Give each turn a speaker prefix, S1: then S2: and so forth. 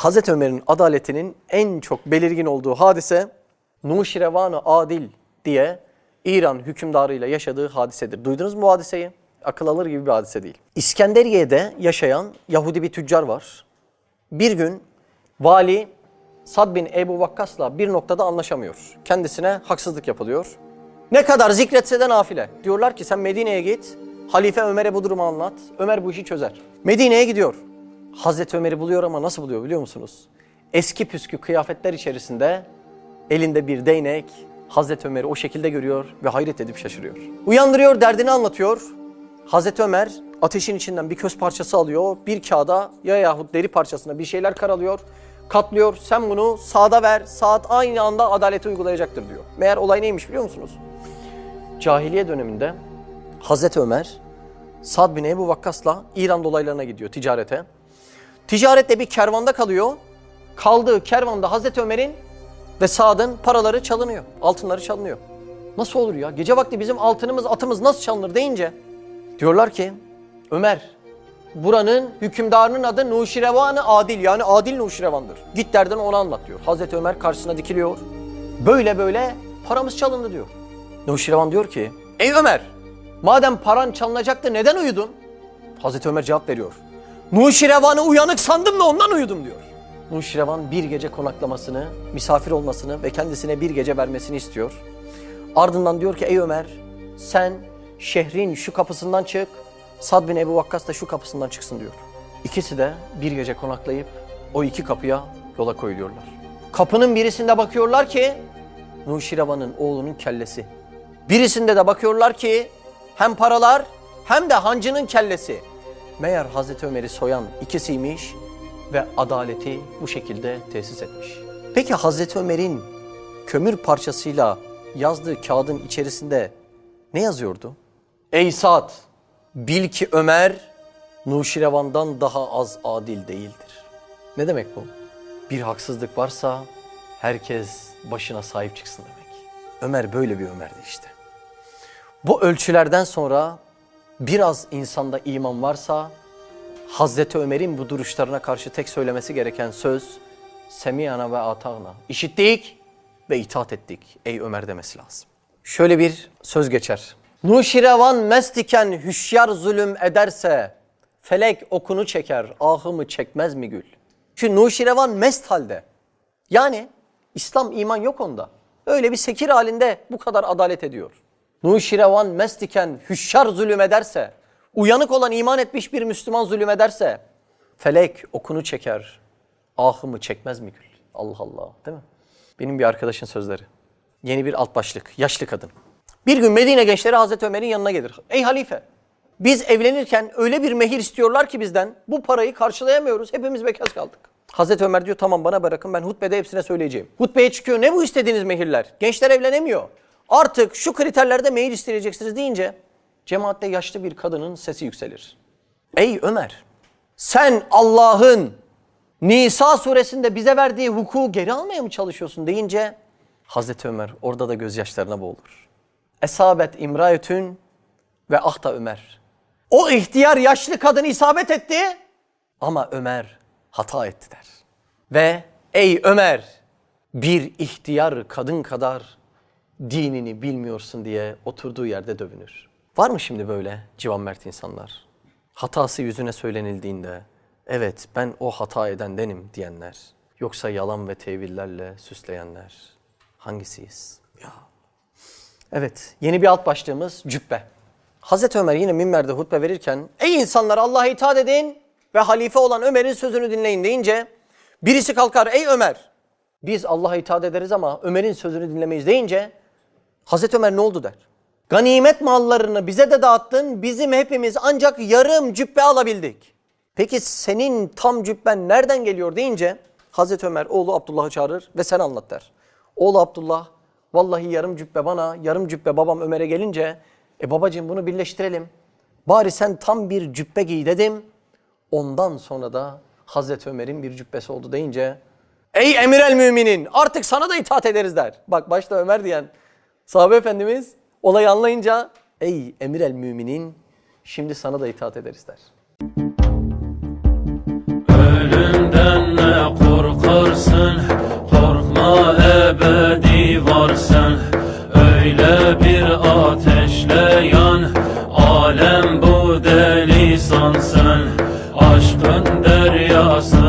S1: Hazreti Ömer'in adaletinin en çok belirgin olduğu hadise Nuşirevan-ı Adil diye İran hükümdarıyla yaşadığı hadisedir. Duydunuz mu bu hadiseyi? Akıl alır gibi bir hadise değil. İskenderiye'de yaşayan Yahudi bir tüccar var. Bir gün vali Sad bin Ebu Vakkas'la bir noktada anlaşamıyor. Kendisine haksızlık yapılıyor. Ne kadar zikretse de nafile. Diyorlar ki sen Medine'ye git. Halife Ömer'e bu durumu anlat. Ömer bu işi çözer. Medine'ye gidiyor. Hazreti Ömer'i buluyor ama nasıl buluyor biliyor musunuz? Eski püskü kıyafetler içerisinde elinde bir değnek Hazreti Ömer'i o şekilde görüyor ve hayret edip şaşırıyor. Uyandırıyor, derdini anlatıyor. Hazreti Ömer ateşin içinden bir köz parçası alıyor. Bir kağıda ya yahut deri parçasına bir şeyler karalıyor. Katlıyor. Sen bunu sağda ver. Saat aynı anda adaleti uygulayacaktır diyor. Meğer olay neymiş biliyor musunuz? Cahiliye döneminde Hazreti Ömer Sad bin Ebu Vakkas'la İran dolaylarına gidiyor ticarete. Ticarette bir kervanda kalıyor. Kaldığı kervanda Hazreti Ömer'in ve Sad'ın paraları çalınıyor. Altınları çalınıyor. Nasıl olur ya? Gece vakti bizim altınımız, atımız nasıl çalınır deyince diyorlar ki Ömer buranın hükümdarının adı Nuşirevan-ı Adil yani Adil Nuşirevan'dır. Git derdini ona anlat diyor. Hazreti Ömer karşısına dikiliyor. Böyle böyle paramız çalındı diyor. Nuşirevan diyor ki ey Ömer madem paran çalınacaktı neden uyudun? Hazreti Ömer cevap veriyor. Nuşirevan'ı uyanık sandım da ondan uyudum diyor. Nuşirevan bir gece konaklamasını, misafir olmasını ve kendisine bir gece vermesini istiyor. Ardından diyor ki ey Ömer sen şehrin şu kapısından çık, Sad bin Ebu Vakkas da şu kapısından çıksın diyor. İkisi de bir gece konaklayıp o iki kapıya yola koyuluyorlar. Kapının birisinde bakıyorlar ki Nuşirevan'ın oğlunun kellesi. Birisinde de bakıyorlar ki hem paralar hem de hancının kellesi. Meğer Hazreti Ömer'i soyan ikisiymiş ve adaleti bu şekilde tesis etmiş. Peki Hazreti Ömer'in kömür parçasıyla yazdığı kağıdın içerisinde ne yazıyordu? Ey Sad, bil ki Ömer Nuşirevan'dan daha az adil değildir. Ne demek bu? Bir haksızlık varsa herkes başına sahip çıksın demek. Ömer böyle bir Ömer'di işte. Bu ölçülerden sonra biraz insanda iman varsa Hazreti Ömer'in bu duruşlarına karşı tek söylemesi gereken söz Semiyana ve atağna. İşittik ve itaat ettik ey Ömer demesi lazım. Şöyle bir söz geçer. Nuşirevan mest iken hüşyar zulüm ederse felek okunu çeker ahımı çekmez mi gül? Çünkü Nuşirevan mest halde. Yani İslam iman yok onda. Öyle bir sekir halinde bu kadar adalet ediyor. Nuşirevan mest iken hüşyar zulüm ederse, uyanık olan iman etmiş bir Müslüman zulüm ederse, felek okunu çeker, ahımı çekmez mi gül? Allah Allah değil mi? Benim bir arkadaşın sözleri. Yeni bir alt başlık, yaşlı kadın. Bir gün Medine gençleri Hazreti Ömer'in yanına gelir. Ey halife, biz evlenirken öyle bir mehir istiyorlar ki bizden, bu parayı karşılayamıyoruz, hepimiz bekar kaldık. Hazreti Ömer diyor tamam bana bırakın ben hutbede hepsine söyleyeceğim. Hutbeye çıkıyor ne bu istediğiniz mehirler? Gençler evlenemiyor. Artık şu kriterlerde mehir isteyeceksiniz deyince cemaatte yaşlı bir kadının sesi yükselir. Ey Ömer sen Allah'ın Nisa suresinde bize verdiği hukuku geri almaya mı çalışıyorsun deyince Hazreti Ömer orada da gözyaşlarına boğulur. Esabet imrayetün ve ahta Ömer. O ihtiyar yaşlı kadın isabet etti ama Ömer hata etti der. Ve ey Ömer bir ihtiyar kadın kadar dinini bilmiyorsun diye oturduğu yerde dövünür. Var mı şimdi böyle civan mert insanlar? Hatası yüzüne söylenildiğinde evet ben o hata edendenim diyenler. Yoksa yalan ve tevillerle süsleyenler. Hangisiyiz? Ya. Evet yeni bir alt başlığımız cübbe. Hazreti Ömer yine minberde hutbe verirken ey insanlar Allah'a itaat edin ve halife olan Ömer'in sözünü dinleyin deyince birisi kalkar ey Ömer biz Allah'a itaat ederiz ama Ömer'in sözünü dinlemeyiz deyince Hazreti Ömer ne oldu der. Ganimet mallarını bize de dağıttın bizim hepimiz ancak yarım cübbe alabildik. Peki senin tam cübben nereden geliyor deyince Hazreti Ömer oğlu Abdullah'ı çağırır ve sen anlat der. Oğlu Abdullah vallahi yarım cübbe bana yarım cübbe babam Ömer'e gelince e babacığım bunu birleştirelim. Bari sen tam bir cübbe giy dedim. Ondan sonra da Hazreti Ömer'in bir cübbesi oldu deyince Ey emir el müminin artık sana da itaat ederiz der. Bak başta Ömer diyen Sahabe Efendimiz olayı anlayınca ey emir el müminin şimdi sana da itaat ederiz der.
S2: Ölümden ne korkarsın? Korkma ebedi varsın öyle bir ateşle yan alem bu deli sansın. Aşkın deryası